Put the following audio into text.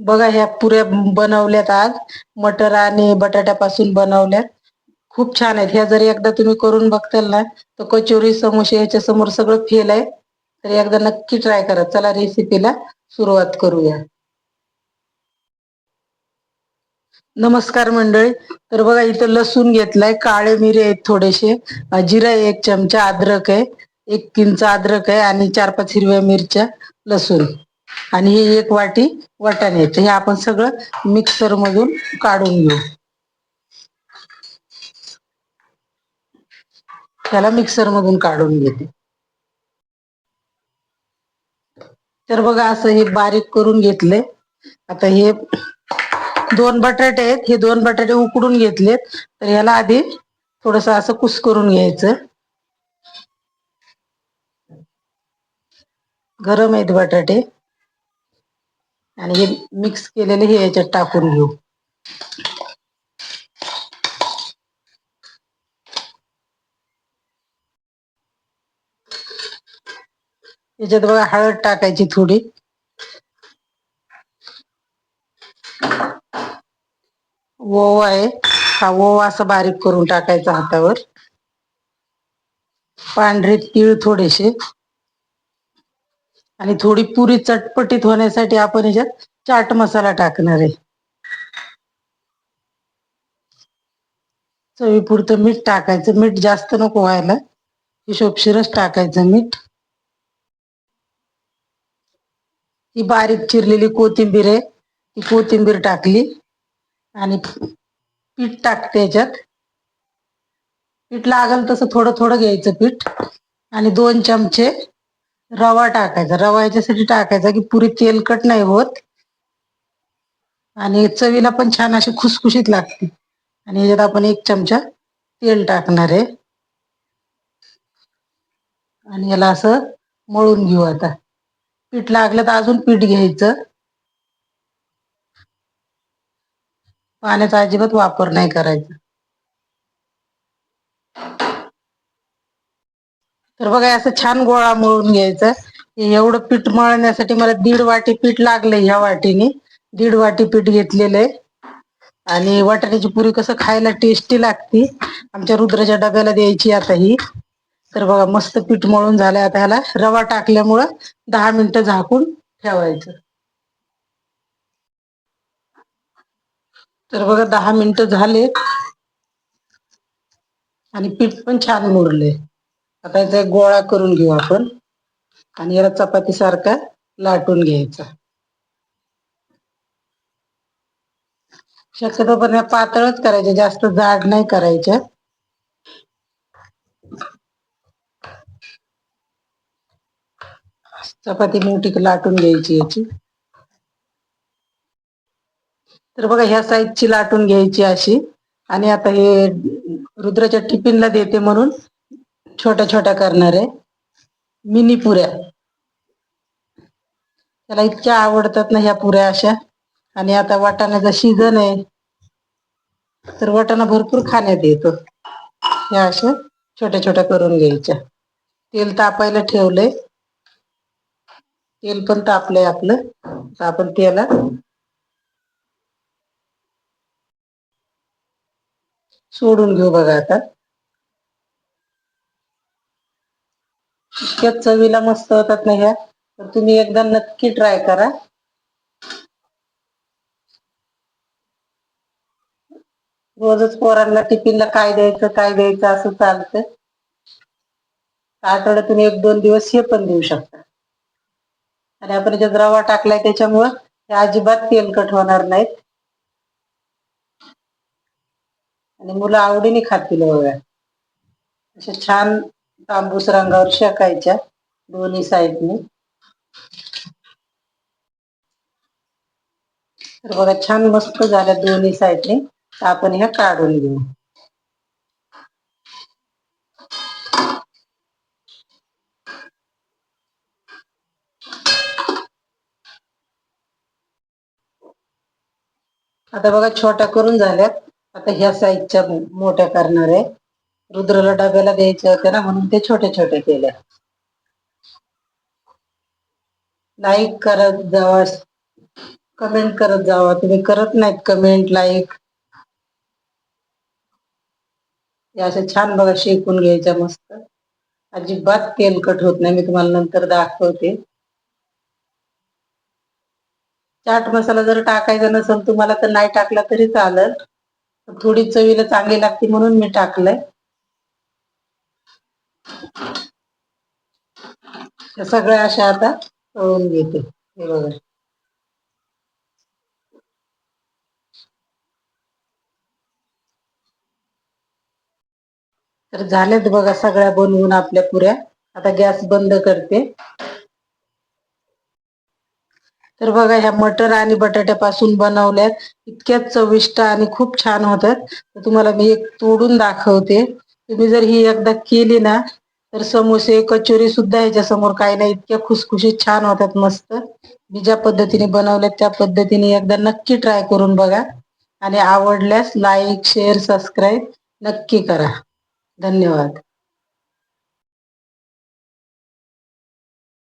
बघा ह्या पुऱ्या बनवल्यात आज. मटर आणि बटाट्यापासून बनवल्यात. खूप छान आहेत. ह्या जर एकदा तुम्ही करून बघताल ना तर कचोरी समोसे ह्याच्या समोर सगळं फेल आहे. तर एकदा नक्की ट्राय करा. चला रेसिपीला सुरुवात करूया. नमस्कार मंडळी. तर बघा इथं लसूण घेतलाय. काळे मिरे आहेत थोडेसे. जिरा एक चमचा अद्रक आहे. एक किंचा अद्रक आहे आणि चार पाच हिरव्या मिरच्या लसूण. आणि हे एक वाटी वाटाणे हे आपण सगळं मिक्सर मधून काढून घेऊ. त्याला मिक्सर मधून काढून घेते. तर बघा असं हे बारीक करून घेतले. आता हे दोन बटाटे आहेत. हे दोन बटाटे उकडून घेतलेत. तर याला आधी थोडस असं कुस करून घ्यायचं. गरम आहेत बटाटे. आणि हे मिक्स केलेले हे याच्यात टाकून घेऊ. याच्यात बघा हळद टाकायची थोडी. ओवा आहे. हा ओवा असं बारीक करून टाकायचा हातावर. पांढरे तीळ थोडेसे. आणि थोडी पुरी चटपटीत होण्यासाठी आपण याच्यात चाट मसाला टाकणार आहे. चवीपुरतं मीठ टाकायचं. मीठ जास्त नको व्हायला. हिशोबशीरच टाकायचं मीठ. ही बारीक चिरलेली कोथिंबीर आहे. ती कोथिंबीर टाकली. आणि पीठ टाकते याच्यात. पीठ लागल तसं थोडं थोडं घ्यायचं पीठ. आणि दोन चमचे रवा टाकायचा. रवा याच्यासाठी टाकायचा की पुरी तेलकट नाही होत. आणि चवीला पण छान अशी खुसखुशीत लागते. आणि याच्यात आपण एक चमचा तेल टाकणार आहे. आणि याला असं मळून घेऊ आता. पीठ लागलं तर अजून पीठ घ्यायचं. पाण्याचा अजिबात वापर नाही करायचा. तर बघा असं छान गोळा मळून घ्यायचं. एवढं पीठ मळण्यासाठी मला दीड वाटी पीठ लागले ह्या वाटीने. दीड वाटी पीठ घेतलेलं आहे आणि वाटाण्याची पुरी कसं खायला टेस्टी लागती. आमच्या रुद्राच्या डब्याला द्यायची आता ही. तर बघा मस्त पीठ मळून झालंय आता ह्याला. रवा टाकल्यामुळं दहा मिनिटं झाकून ठेवायचं. तर बघा दहा मिनिटं झाले आणि पीठ पण छान मुरले आता याचा गोळा करून घेऊ आपण. आणि याला चपाती सारखा लाटून घ्यायचा. शक्यतो पण पातळच करायचे जास्त जाड नाही करायच्या चपाती मोठी लाटून घ्यायची याची. तर बघा ह्या साईजची लाटून घ्यायची अशी. आणि आता हे रुद्राच्या टिफिनला देते म्हणून. छोट्या छोट्या करणार आहे. मिनी पुऱ्या. त्याला इतक्या आवडतात ना ह्या पुऱ्या अशा. आणि आता वाटाण्याचा सीझन आहे. तर वाटाणा भरपूर खाण्यात येतो. ह्या अशा छोट्या छोट्या करून घ्यायच्या. तेल तापायला ठेवलंय. तेल पण तापलंय आपलं. तर आपण त्याला सोडून घेऊ बघा आता. इतक्या चवीला मस्त होतात ना ह्या. तर तुम्ही एकदा नक्की ट्राय करा. रोजच पोरांना टिफिनला काय द्यायचं काय द्यायचं असं चालतं आठवड्यातून एक दोन दिवस हे पण देऊ शकता. आणि आपण ज्यात रवा टाकलाय त्याच्यामुळं हे अजिबात तेलकट होणार नाहीत. आणि मुलं आवडीने खातील हो वगैरे अशा छान तांबूस रंगावर शेकायच्या दोन्ही साईडने. तर बघा छान मस्त झाल्या दोन्ही साईडने. तर आपण ह्या काढून घेऊ. आता बघा छोट्या करून झाल्यात. आता ह्या साईजच्या मोठ्या करणार आहे. रुद्रला डब्याला द्यायच्या होत्या ना म्हणून ते छोटे छोटे केल्या लाईक करत जावा. कमेंट करत जावा. तुम्ही करत नाहीत कमेंट लाईक हे छान बघा शेकून घ्यायच्या मस्त. अजिबात तेलकट होत नाही. मी तुम्हाला नंतर दाखवते. चाट मसाला जर टाकायचा नसेल तुम्हाला तर नाही टाकला तरी चालत थोडी चवीला चांगली लागते म्हणून मी टाकलंय. सगळ्या अशा आता तळून घेते. हे बघा. तर झाल्यात बघा सगळ्या बनवून आपल्या पुऱ्या. आता गॅस बंद करते. तर बघा ह्या मटर आणि बटाट्यापासून बनवल्यात. इतक्या चविष्ट आणि खूप छान होतात. तर तुम्हाला मी एक तोडून दाखवते. तुम्ही जर ही एकदा केली ना तर समोसे कचोरी सुद्धा ह्याच्या समोर काही नाही इतक्या खुसखुशीत छान होतात मस्त. मी ज्या पद्धतीने बनवल्यात त्या पद्धतीने एकदा नक्की ट्राय करून बघा. आणि आवडल्यास लाईक शेअर सबस्क्राईब नक्की करा. धन्यवाद.